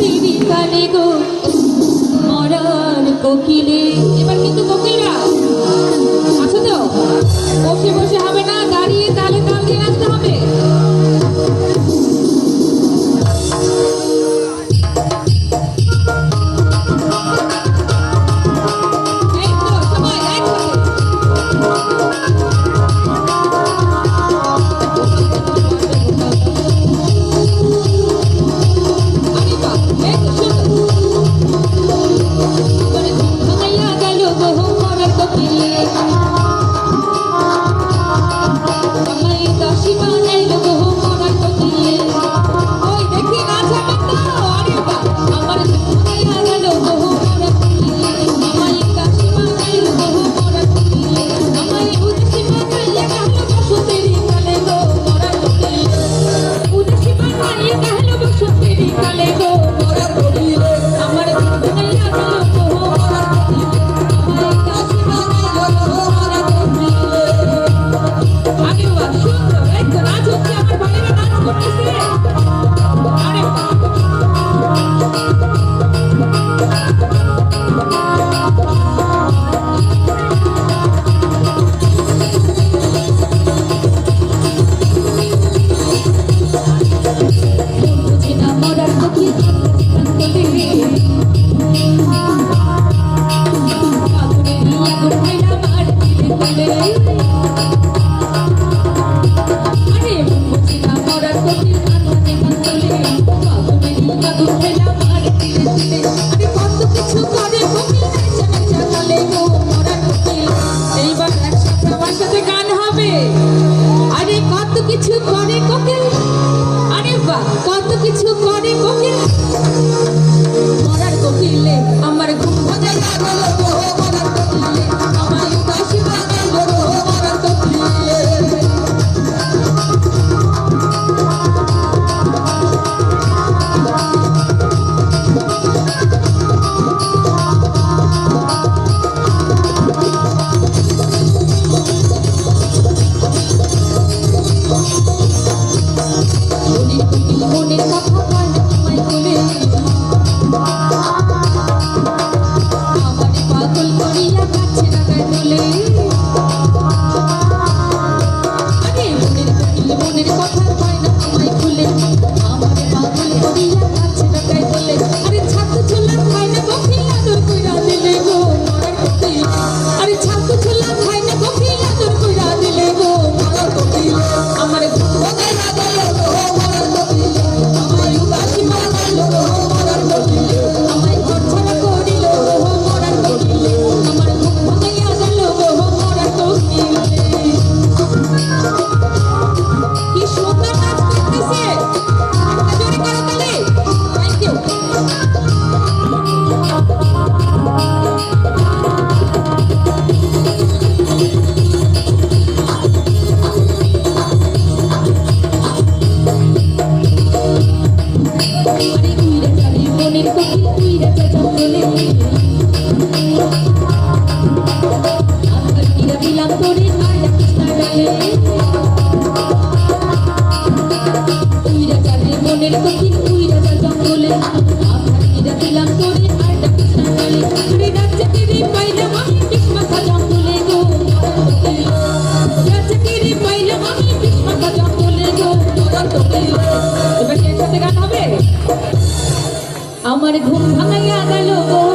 সিঁড়ি কানে গো মরার কোকিলে। এবার কিন্তু কোকিলরা কত কিছু করে কোকিল মরার কোকিলে আমার ঘুম ভাঙা লাগল মরার কোকিলে আমার উদাসী ভাঙা মরার কোকিলে Thank you. manighumpangaya galo ko.